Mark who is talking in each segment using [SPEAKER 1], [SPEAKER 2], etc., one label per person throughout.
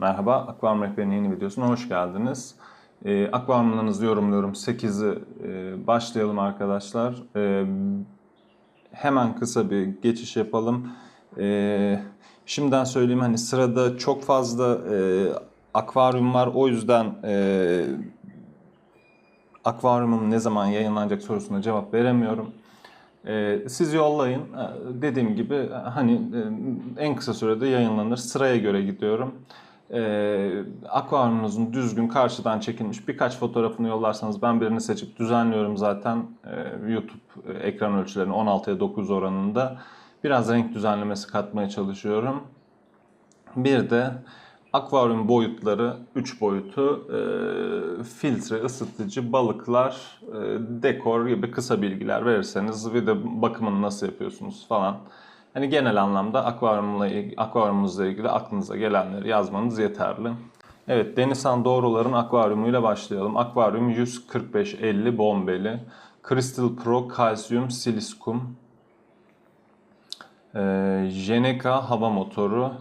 [SPEAKER 1] Merhaba, Akvaryum Rehberi'nin yeni videosuna hoş geldiniz. Ee, akvaryumlarınızı yorumluyorum. 8'i e, başlayalım arkadaşlar. Ee, hemen kısa bir geçiş yapalım. Ee, şimdiden söyleyeyim hani sırada çok fazla e, akvaryum var. O yüzden e, akvaryumum ne zaman yayınlanacak sorusuna cevap veremiyorum. Siz yollayın. Dediğim gibi e, hani e, en kısa sürede yayınlanır. Sıraya göre gidiyorum. Ee, akvaryumunuzun düzgün karşıdan çekilmiş birkaç fotoğrafını yollarsanız ben birini seçip düzenliyorum zaten Ee, YouTube ekran ölçülerini 16'ya 9 oranında. Biraz renk düzenlemesi katmaya çalışıyorum. Bir de akvaryum boyutları 3 boyutu, e, filtre, ısıtıcı, balıklar, e, dekor gibi kısa bilgiler verirseniz bir de bakımını nasıl yapıyorsunuz falan. Hani genel anlamda akvaryumla akvaryumunuzla ilgili aklınıza gelenleri yazmanız yeterli. Evet, Denizhan Doğrular'ın akvaryumuyla başlayalım. Akvaryum 145-50 bombeli. Crystal Pro Calcium Siliskum. Ee, Jeneka hava motoru,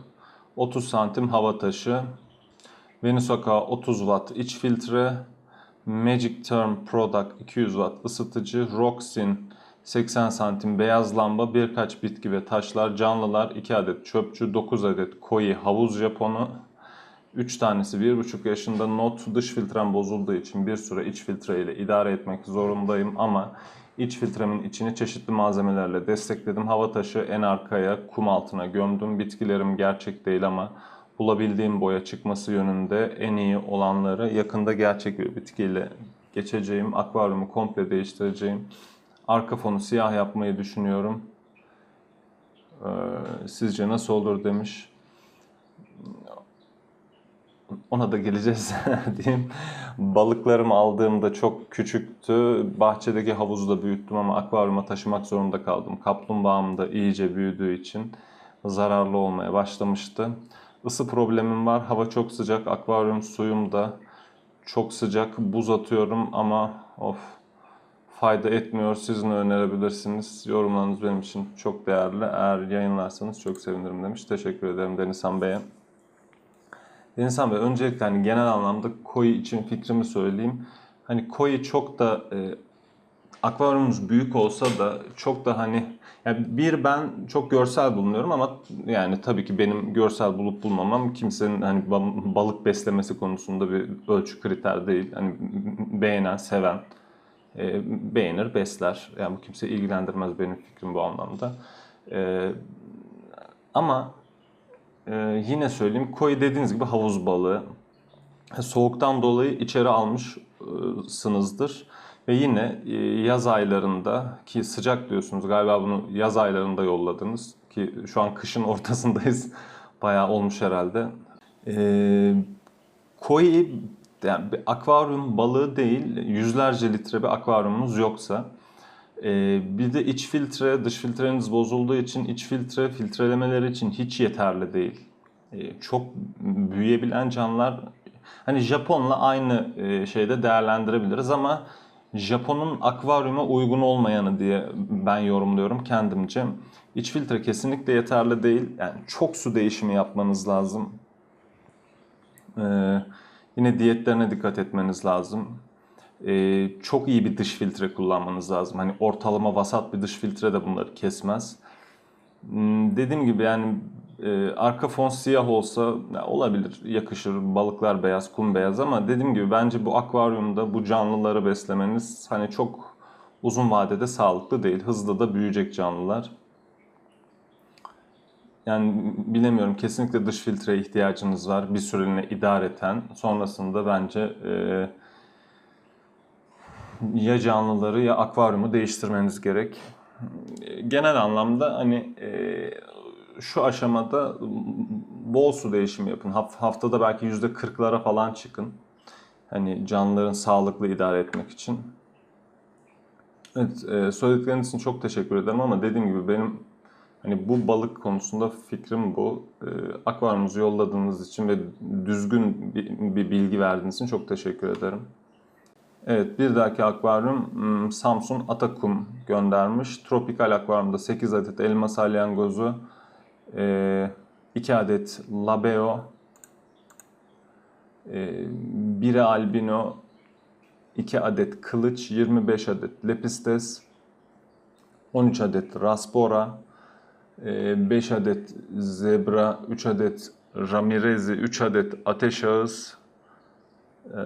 [SPEAKER 1] 30 santim hava taşı, Venusoka 30 watt iç filtre, Magic Term Product 200 watt ısıtıcı, Roxin 80 santim beyaz lamba, birkaç bitki ve taşlar, canlılar, 2 adet çöpçü, 9 adet koi havuz japonu, 3 tanesi 1,5 yaşında not dış filtrem bozulduğu için bir süre iç filtre ile idare etmek zorundayım ama iç filtremin içini çeşitli malzemelerle destekledim. Hava taşı en arkaya kum altına gömdüm. Bitkilerim gerçek değil ama bulabildiğim boya çıkması yönünde en iyi olanları yakında gerçek bir bitkiyle geçeceğim. Akvaryumu komple değiştireceğim. Arka fonu siyah yapmayı düşünüyorum. Ee, sizce nasıl olur demiş ona da geleceğiz diyeyim. Balıklarımı aldığımda çok küçüktü. Bahçedeki havuzu da büyüttüm ama akvaryuma taşımak zorunda kaldım. Kaplumbağam da iyice büyüdüğü için zararlı olmaya başlamıştı. Isı problemim var. Hava çok sıcak. Akvaryum suyum da çok sıcak. Buz atıyorum ama of fayda etmiyor. Siz ne önerebilirsiniz? Yorumlarınız benim için çok değerli. Eğer yayınlarsanız çok sevinirim demiş. Teşekkür ederim Denizhan Bey'e. Denizhan Bey öncelikle hani genel anlamda koi için fikrimi söyleyeyim. Hani koi çok da e, akvaryumumuz büyük olsa da çok da hani yani bir ben çok görsel bulunuyorum ama yani tabii ki benim görsel bulup bulmamam kimsenin hani ba- balık beslemesi konusunda bir ölçü kriter değil. Hani beğenen, seven e, beğenir, besler. Yani bu kimse ilgilendirmez benim fikrim bu anlamda. E, ama ee, yine söyleyeyim. Koi dediğiniz gibi havuz balığı. Soğuktan dolayı içeri almışsınızdır. Ve yine e, yaz aylarında ki sıcak diyorsunuz galiba bunu yaz aylarında yolladınız. Ki şu an kışın ortasındayız. Bayağı olmuş herhalde. Ee, koi yani bir akvaryum balığı değil yüzlerce litre bir akvaryumunuz yoksa ee, bir de iç filtre, dış filtreniz bozulduğu için iç filtre filtrelemeleri için hiç yeterli değil. Ee, çok büyüyebilen canlılar hani Japonla aynı e, şeyde değerlendirebiliriz ama Japon'un akvaryuma uygun olmayanı diye ben yorumluyorum kendimce. İç filtre kesinlikle yeterli değil. Yani çok su değişimi yapmanız lazım. Ee, yine diyetlerine dikkat etmeniz lazım e, çok iyi bir dış filtre kullanmanız lazım. Hani ortalama vasat bir dış filtre de bunları kesmez. Hmm, dediğim gibi yani e, arka fon siyah olsa ya olabilir, yakışır. Balıklar beyaz, kum beyaz ama dediğim gibi bence bu akvaryumda bu canlıları beslemeniz hani çok uzun vadede sağlıklı değil. Hızlı da büyüyecek canlılar. Yani bilemiyorum kesinlikle dış filtreye ihtiyacınız var bir süreliğine idareten. Sonrasında bence e, ya canlıları ya akvaryumu değiştirmeniz gerek. Genel anlamda hani e, şu aşamada bol su değişimi yapın. Haftada belki yüzde kırklara falan çıkın. Hani canlıların sağlıklı idare etmek için. Evet, e, söyledikleriniz için çok teşekkür ederim ama dediğim gibi benim hani bu balık konusunda fikrim bu. E, akvaryumunuzu yolladığınız için ve düzgün bir, bir bilgi verdiğiniz için çok teşekkür ederim. Evet bir dahaki akvaryum hmm, Samsung Atakum göndermiş. Tropikal akvaryumda 8 adet elma salyangozu, 2 adet labeo, Ee, biri albino, 2 adet kılıç, 25 adet lepistes, 13 adet raspora, 5 adet zebra, 3 adet ramirezi, 3 adet ateş ağız, e,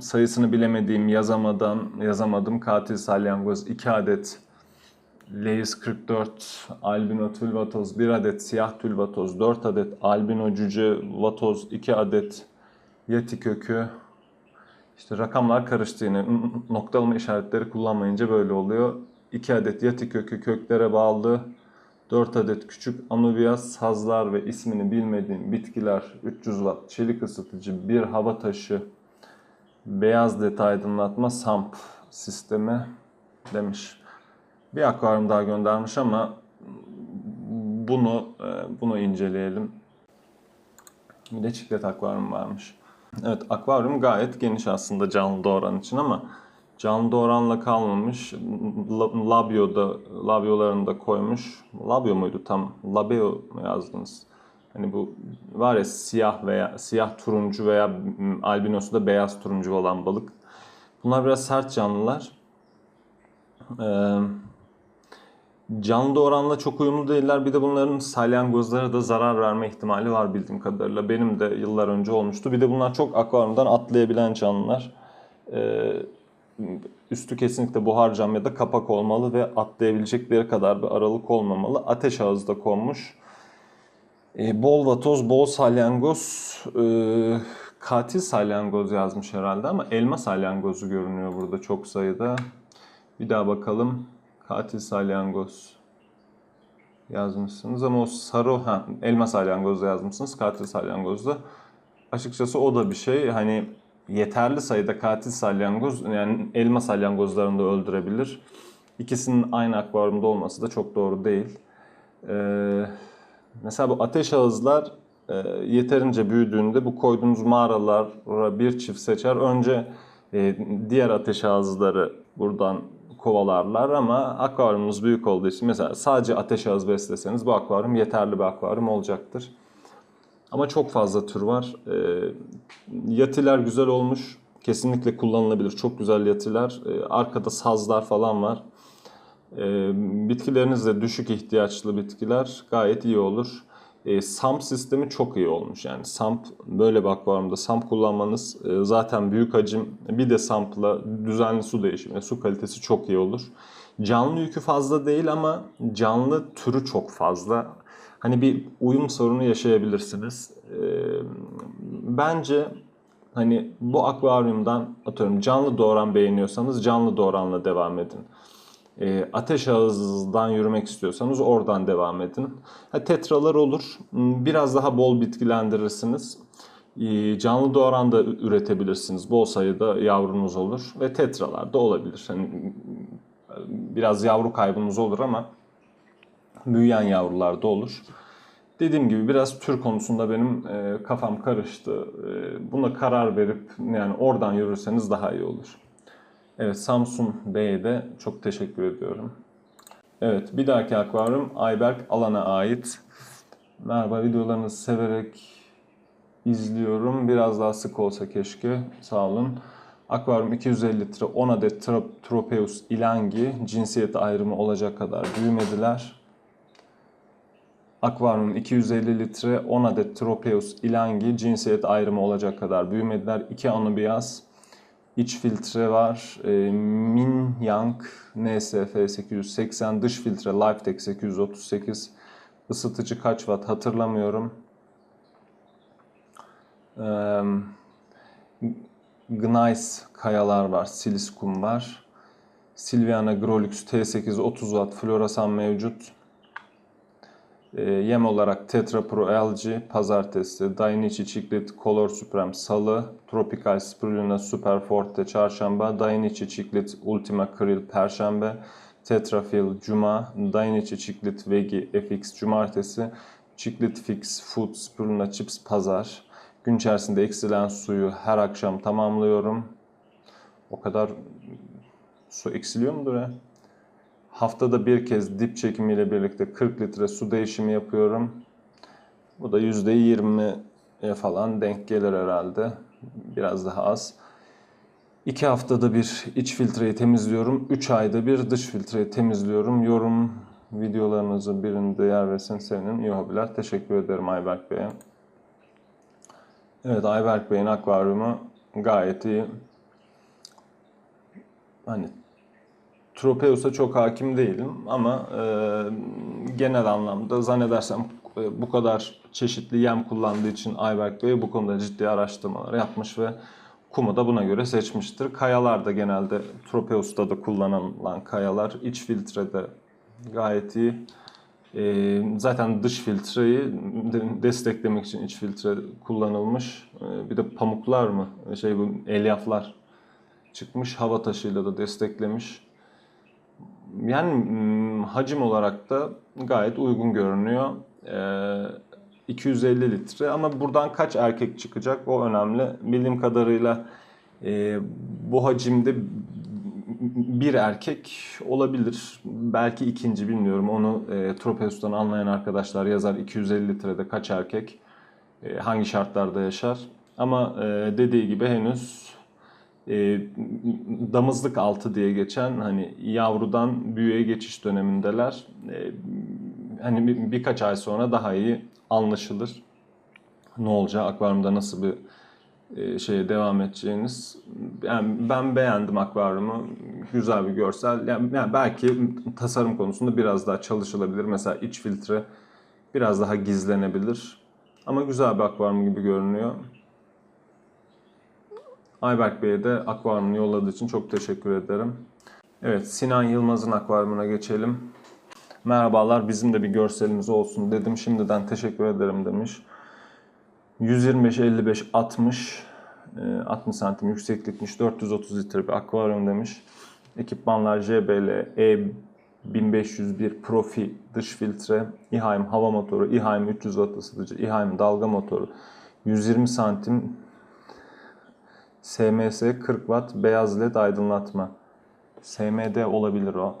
[SPEAKER 1] sayısını bilemediğim yazamadan yazamadım. Katil salyangoz 2 adet Leis 44 albino tülvatoz 1 adet siyah tülvatoz 4 adet albino cüce vatoz 2 adet yeti kökü. İşte rakamlar karıştı yine. Noktalama işaretleri kullanmayınca böyle oluyor. 2 adet yeti kökü köklere bağlı 4 adet küçük anubias sazlar ve ismini bilmediğim bitkiler 300 watt çelik ısıtıcı bir hava taşı beyaz led aydınlatma samp sistemi demiş. Bir akvaryum daha göndermiş ama bunu e, bunu inceleyelim. Bir de çiklet akvaryum varmış. Evet akvaryum gayet geniş aslında canlı doğuran için ama canlı doğuranla kalmamış. La- Labio'da, labiolarını da koymuş. Labio muydu tam? Labeo mu yazdınız? Hani bu var ya siyah veya siyah turuncu veya albinosu da beyaz turuncu olan balık. Bunlar biraz sert canlılar. Ee, canlı doğuranla çok uyumlu değiller. Bir de bunların salyangozlara da zarar verme ihtimali var bildiğim kadarıyla. Benim de yıllar önce olmuştu. Bir de bunlar çok akvaryumdan atlayabilen canlılar. Ee, üstü kesinlikle buhar cam ya da kapak olmalı ve atlayabilecekleri kadar bir aralık olmamalı. Ateş ağızda konmuş. E, bol vatoz, bol salyangoz, e, katil salyangoz yazmış herhalde ama elma salyangozu görünüyor burada çok sayıda. Bir daha bakalım. Katil salyangoz yazmışsınız ama o sarı, ha, elma salyangozu yazmışsınız. Katil salyangozda. Açıkçası o da bir şey. Hani yeterli sayıda katil salyangoz yani elma salyangozlarını da öldürebilir. İkisinin aynı akvaryumda olması da çok doğru değil. Ee, mesela bu ateş ağızlar e, yeterince büyüdüğünde bu koyduğunuz mağaralara bir çift seçer. Önce e, diğer ateş ağızları buradan kovalarlar ama akvaryumunuz büyük olduğu için mesela sadece ateş ağız besleseniz bu akvaryum yeterli bir akvaryum olacaktır. Ama çok fazla tür var. E, yatiler güzel olmuş. Kesinlikle kullanılabilir. Çok güzel yatiler. E, arkada sazlar falan var. E, bitkileriniz de düşük ihtiyaçlı bitkiler gayet iyi olur. E, SAMP sistemi çok iyi olmuş. Yani SAMP böyle bir akvaryumda SAMP kullanmanız e, zaten büyük hacim bir de SAMP'la düzenli su değişimi, su kalitesi çok iyi olur. Canlı yükü fazla değil ama canlı türü çok fazla. Hani bir uyum sorunu yaşayabilirsiniz. E, bence hani bu akvaryumdan atıyorum canlı doğuran beğeniyorsanız canlı doğuranla devam edin. E, ateş ağızdan yürümek istiyorsanız oradan devam edin. Ha, tetralar olur. Hmm, Biraz daha bol bitkilendirirsiniz. E, canlı doğuran da üretebilirsiniz. Bol sayıda yavrunuz olur. Ve tetralar da olabilir. Hani, biraz yavru kaybınız olur ama büyüyen yavrular da olur. Dediğim gibi biraz tür konusunda benim e, kafam karıştı. E, buna karar verip yani oradan yürürseniz daha iyi olur. Evet Samsun Bey'e de çok teşekkür ediyorum. Evet bir dahaki akvaryum Ayberk Alan'a ait. Merhaba videolarınızı severek izliyorum. Biraz daha sık olsa keşke. Sağ olun. Akvaryum 250 litre 10 adet Trop- Tropeus ilangi cinsiyet ayrımı olacak kadar büyümediler. Akvaryum 250 litre 10 adet Tropeus ilangi cinsiyet ayrımı olacak kadar büyümediler. 2 anubias iç filtre var. E, Min Yang NSF 880 dış filtre Lifetech 838 ısıtıcı kaç watt hatırlamıyorum. Eee Gneiss kayalar var, siliskum var. Silviana Grolux T8 30 watt floresan mevcut. Ee, yem olarak Tetra Pro Algae pazartesi, Dainichi Chiclet Color Supreme salı, Tropical Spirulina Super Forte çarşamba, Dainichi Chiclet Ultima Krill perşembe, Tetrafil cuma, Dainichi Chiclet Vegi FX cumartesi, Chiclet Fix Food Spirulina Chips pazar. Gün içerisinde eksilen suyu her akşam tamamlıyorum. O kadar su eksiliyor mudur ya? Haftada bir kez dip çekimiyle birlikte 40 litre su değişimi yapıyorum. Bu da %20'ye falan denk gelir herhalde. Biraz daha az. 2 haftada bir iç filtreyi temizliyorum. 3 ayda bir dış filtreyi temizliyorum. Yorum videolarınızı birinde yer versin sevinirim. İyi hobiler. Teşekkür ederim Ayberk Bey'e. Evet Ayberk Bey'in akvaryumu gayet iyi. Hani Tropeus'a çok hakim değilim ama e, genel anlamda zannedersem e, bu kadar çeşitli yem kullandığı için Ayberk Bey bu konuda ciddi araştırmalar yapmış ve kumu da buna göre seçmiştir. Kayalar da genelde Tropeus'ta da kullanılan kayalar. iç filtrede gayet iyi. E, zaten dış filtreyi de- desteklemek için iç filtre kullanılmış. E, bir de pamuklar mı? Şey bu elyaflar çıkmış. Hava taşıyla da desteklemiş. Yani hacim olarak da gayet uygun görünüyor. Ee, 250 litre ama buradan kaç erkek çıkacak o önemli. Bildiğim kadarıyla e, bu hacimde bir erkek olabilir. Belki ikinci bilmiyorum. Onu e, Tropeus'tan anlayan arkadaşlar yazar 250 litrede kaç erkek e, hangi şartlarda yaşar. Ama e, dediği gibi henüz e, damızlık altı diye geçen hani yavrudan büyüğe geçiş dönemindeler. E, hani bir, birkaç ay sonra daha iyi anlaşılır. Ne olacağı, akvaryumda nasıl bir e, şeye devam edeceğiniz. Yani ben beğendim akvaryumu. Güzel bir görsel. Yani, yani belki tasarım konusunda biraz daha çalışılabilir. Mesela iç filtre biraz daha gizlenebilir. Ama güzel bir akvaryum gibi görünüyor. Ayberk Bey'e de akvaryumunu yolladığı için çok teşekkür ederim. Evet, Sinan Yılmaz'ın akvaryumuna geçelim. Merhabalar, bizim de bir görselimiz olsun dedim. Şimdiden teşekkür ederim demiş. 125, 55, 60, e, 60 santim yükseklikmiş, 430 litre bir akvaryum demiş. Ekipmanlar JBL E1501 Profi dış filtre, İHAIM hava motoru, İHAIM 300 watt ısıtıcı, İHAIM dalga motoru, 120 santim SMS 40 watt beyaz led aydınlatma. SMD olabilir o.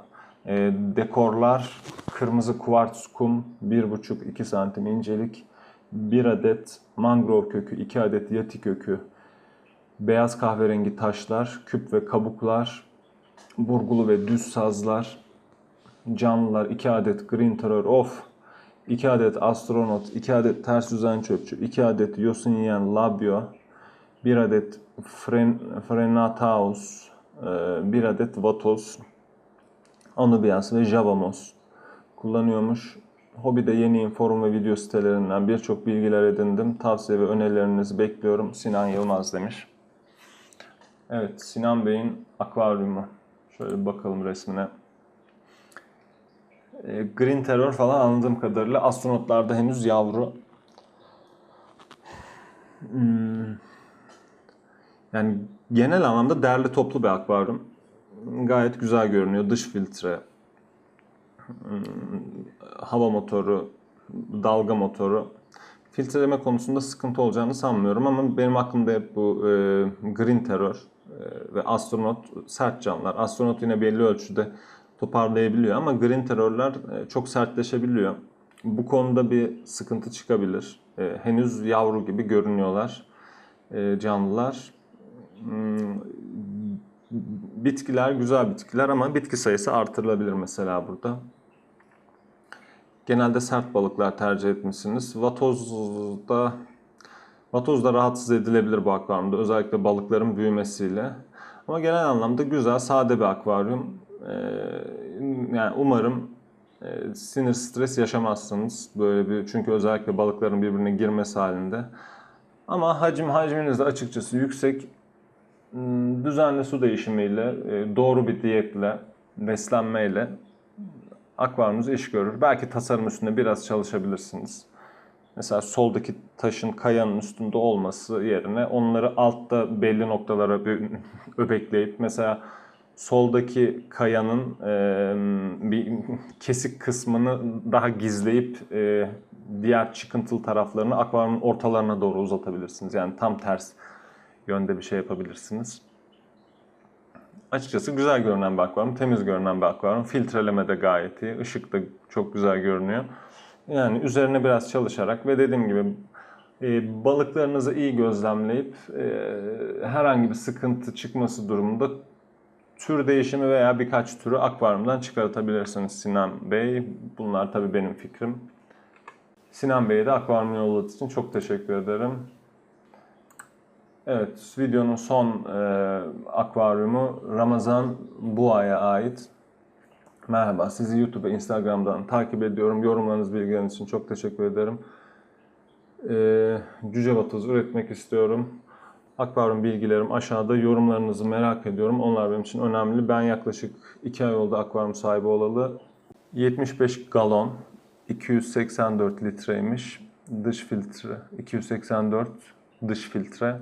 [SPEAKER 1] E, dekorlar kırmızı kuvarts kum 1,5-2 santim incelik. 1 adet mangrove kökü, 2 adet yati kökü. Beyaz kahverengi taşlar, küp ve kabuklar. Burgulu ve düz sazlar. Canlılar 2 adet green terror of. 2 adet astronot, 2 adet ters düzen çöpçü, 2 adet yosun yiyen labio, 1 adet fren, Frenataus, 1 adet Vatos, Anubias ve Javamos kullanıyormuş. Hobide yeni in forum ve video sitelerinden birçok bilgiler edindim. Tavsiye ve önerilerinizi bekliyorum. Sinan Yılmaz demiş. Evet, Sinan Bey'in akvaryumu. Şöyle bir bakalım resmine. E, Green Terror falan anladığım kadarıyla astronotlarda henüz yavru. Hmm. Yani genel anlamda derli toplu bir akvaryum. Gayet güzel görünüyor. Dış filtre, hmm, hava motoru, dalga motoru. Filtreleme konusunda sıkıntı olacağını sanmıyorum ama benim aklımda hep bu e, Green Terror e, ve Astronot sert canlılar. Astronot yine belli ölçüde toparlayabiliyor ama Green Terror'lar e, çok sertleşebiliyor. Bu konuda bir sıkıntı çıkabilir. E, henüz yavru gibi görünüyorlar e, canlılar. Hmm, bitkiler güzel bitkiler ama bitki sayısı artırılabilir mesela burada. Genelde sert balıklar tercih etmişsiniz. Vatozda Vatoz da rahatsız edilebilir bu akvaryumda. Özellikle balıkların büyümesiyle. Ama genel anlamda güzel, sade bir akvaryum. Ee, yani umarım e, sinir stres yaşamazsınız. Böyle bir çünkü özellikle balıkların birbirine girmesi halinde. Ama hacim hacminiz de açıkçası yüksek. Hmm, Düzenli su değişimiyle, e, doğru bir diyetle, beslenmeyle akvaryumunuz iş görür. Belki tasarım üstünde biraz çalışabilirsiniz. Mesela soldaki taşın kayanın üstünde olması yerine onları altta belli noktalara öbekleyip mesela soldaki kayanın e, bir kesik kısmını daha gizleyip e, diğer çıkıntılı taraflarını akvaryumun ortalarına doğru uzatabilirsiniz. Yani tam ters yönde bir şey yapabilirsiniz. Açıkçası güzel görünen bir akvaryum, temiz görünen bir akvaryum. Filtreleme de gayet iyi, ışık da çok güzel görünüyor. Yani üzerine biraz çalışarak ve dediğim gibi E, balıklarınızı iyi gözlemleyip e, herhangi bir sıkıntı çıkması durumunda tür değişimi veya birkaç türü akvaryumdan çıkartabilirsiniz Sinan Bey. Bunlar tabii benim fikrim. Sinan Bey'e de akvaryum yolladığı için çok teşekkür ederim. Evet, videonun son e, akvaryumu Ramazan bu aya ait. Merhaba, sizi YouTube ve Instagram'dan takip ediyorum. Yorumlarınız, bilgileriniz için çok teşekkür ederim. E, cüce vatoz üretmek istiyorum. Akvaryum bilgilerim aşağıda. Yorumlarınızı merak ediyorum. Onlar benim için önemli. Ben yaklaşık 2 ay oldu akvaryum sahibi olalı. 75 galon, 284 litreymiş. Dış filtre, 284 dış filtre.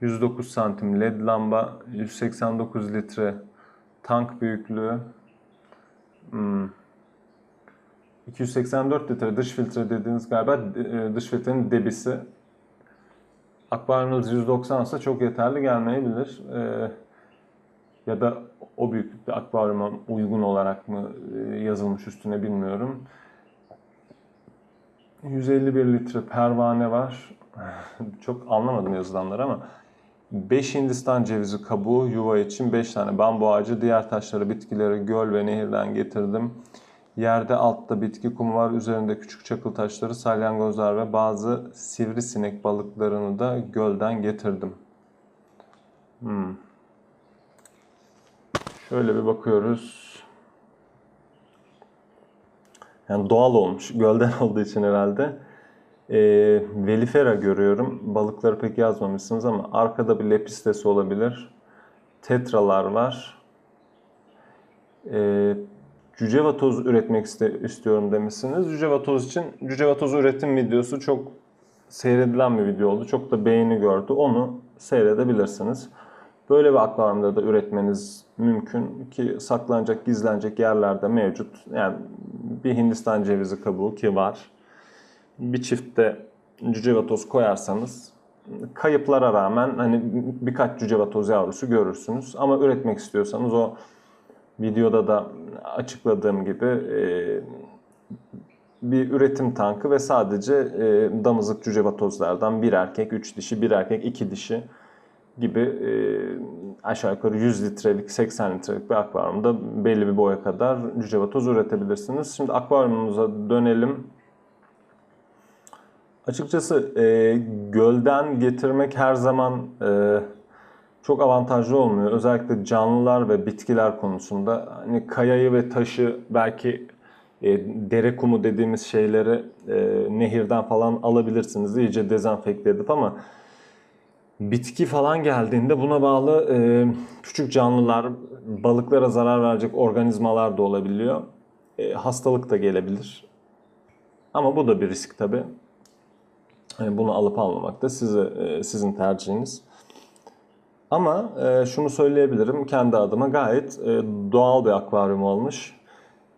[SPEAKER 1] 109 santim led lamba, 189 litre tank büyüklüğü. Hmm. 284 litre dış filtre dediğiniz galiba e, dış filtrenin debisi. Akvaryumunuz 190 ise çok yeterli gelmeyebilir. Ee, ya da o büyüklükte akvaryuma uygun olarak mı e, yazılmış üstüne bilmiyorum. 151 litre pervane var. çok anlamadım yazılanları ama 5 Hindistan cevizi kabuğu yuva için 5 tane bambu ağacı, diğer taşları, bitkileri göl ve nehirden getirdim. Yerde altta bitki kumu var, üzerinde küçük çakıl taşları, salyangozlar ve bazı sivrisinek balıklarını da gölden getirdim. Hmm. Şöyle bir bakıyoruz. Yani doğal olmuş, gölden olduğu için herhalde. E, Velifera görüyorum. Balıkları pek yazmamışsınız ama arkada bir lepistesi olabilir. Tetralar var. E, cücevatoz üretmek iste, istiyorum demişsiniz. Cücevatoz için cücevatoz üretim videosu çok seyredilen bir video oldu. Çok da beğeni gördü. Onu seyredebilirsiniz. Böyle bir akvaryumda da üretmeniz mümkün ki saklanacak, gizlenecek yerlerde mevcut. Yani bir Hindistan cevizi kabuğu ki var bir çiftte cücevatoz koyarsanız kayıplara rağmen hani birkaç cücevatoz yavrusu görürsünüz. Ama üretmek istiyorsanız o videoda da açıkladığım gibi e, bir üretim tankı ve sadece e, damızlık cücevatozlardan bir erkek, üç dişi, bir erkek, iki dişi gibi e, aşağı yukarı 100 litrelik, 80 litrelik bir akvaryumda belli bir boya kadar cücevatoz üretebilirsiniz. Şimdi akvaryumumuza dönelim. Açıkçası e, gölden getirmek her zaman e, çok avantajlı olmuyor. Özellikle canlılar ve bitkiler konusunda. Hani kayayı ve taşı belki e, dere kumu dediğimiz şeyleri e, nehirden falan alabilirsiniz iyice dezenfekte edip ama bitki falan geldiğinde buna bağlı e, küçük canlılar, balıklara zarar verecek organizmalar da olabiliyor. E, hastalık da gelebilir. Ama bu da bir risk tabii. Yani bunu alıp almamak da size, e, sizin tercihiniz. Ama e, şunu söyleyebilirim kendi adıma gayet e, doğal bir akvaryum olmuş.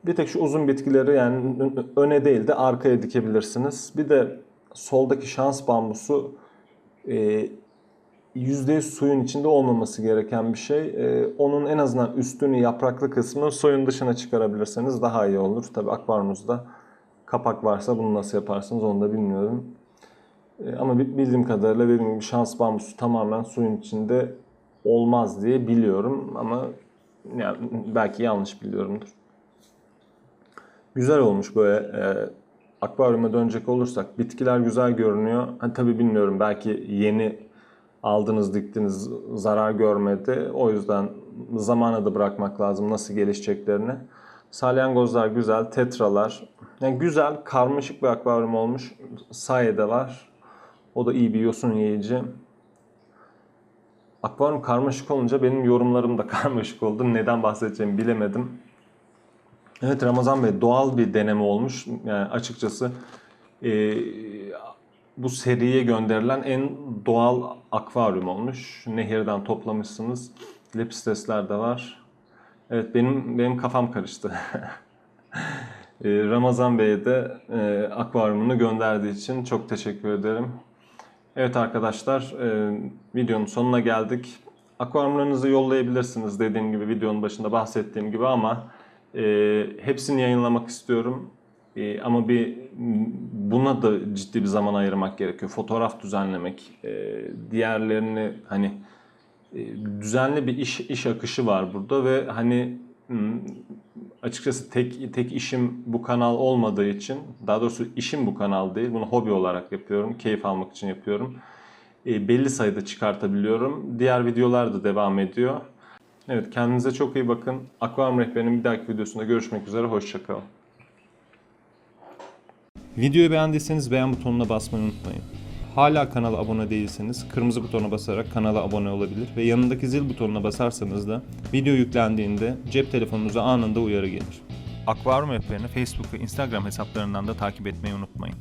[SPEAKER 1] Bir tek şu uzun bitkileri yani öne değil de arkaya dikebilirsiniz. Bir de soldaki şans bambusu %100 suyun içinde olmaması gereken bir şey. Onun en azından üstünü yapraklı kısmını suyun dışına çıkarabilirseniz daha iyi olur. Tabi akvaryumunuzda kapak varsa bunu nasıl yaparsınız onu da bilmiyorum. E, ama bildiğim kadarıyla dediğim gibi şans bambusu tamamen suyun içinde olmaz diye biliyorum ama yani belki yanlış biliyorumdur. Güzel olmuş böyle e, akvaryuma dönecek olursak bitkiler güzel görünüyor. Hani tabii bilmiyorum belki yeni aldınız diktiniz zarar görmedi. O yüzden zamana da bırakmak lazım nasıl gelişeceklerini. Salyangozlar güzel, tetralar. Yani güzel, karmaşık bir akvaryum olmuş. Sayede var. O da iyi bir yosun yiyici. Akvaryum karmaşık olunca benim yorumlarım da karmaşık oldu. Neden bahsedeceğimi bilemedim. Evet Ramazan Bey doğal bir deneme olmuş. Yani açıkçası e, bu seriye gönderilen en doğal akvaryum olmuş. Nehirden toplamışsınız. Lepistesler de var. Evet benim benim kafam karıştı. E, Ramazan Bey'e de e, akvaryumunu gönderdiği için çok teşekkür ederim. Evet arkadaşlar e, videonun sonuna geldik. Akvaryumlarınızı yollayabilirsiniz dediğim gibi videonun başında bahsettiğim gibi ama e, hepsini yayınlamak istiyorum. E, ama bir buna da ciddi bir zaman ayırmak gerekiyor. Fotoğraf düzenlemek, e, diğerlerini hani e, düzenli bir iş iş akışı var burada ve hani açıkçası tek tek işim bu kanal olmadığı için daha doğrusu işim bu kanal değil. Bunu hobi olarak yapıyorum. Keyif almak için yapıyorum. E, belli sayıda çıkartabiliyorum. Diğer videolar da devam ediyor. Evet kendinize çok iyi bakın. Akvaryum Rehberi'nin bir dahaki videosunda görüşmek üzere. Hoşçakalın. Videoyu beğendiyseniz beğen butonuna basmayı unutmayın. Hala kanala abone değilseniz kırmızı butona basarak kanala abone olabilir ve yanındaki zil butonuna basarsanız da video yüklendiğinde cep telefonunuza anında uyarı gelir. Akvaryum Rehberi'ni Facebook ve Instagram hesaplarından da takip etmeyi unutmayın.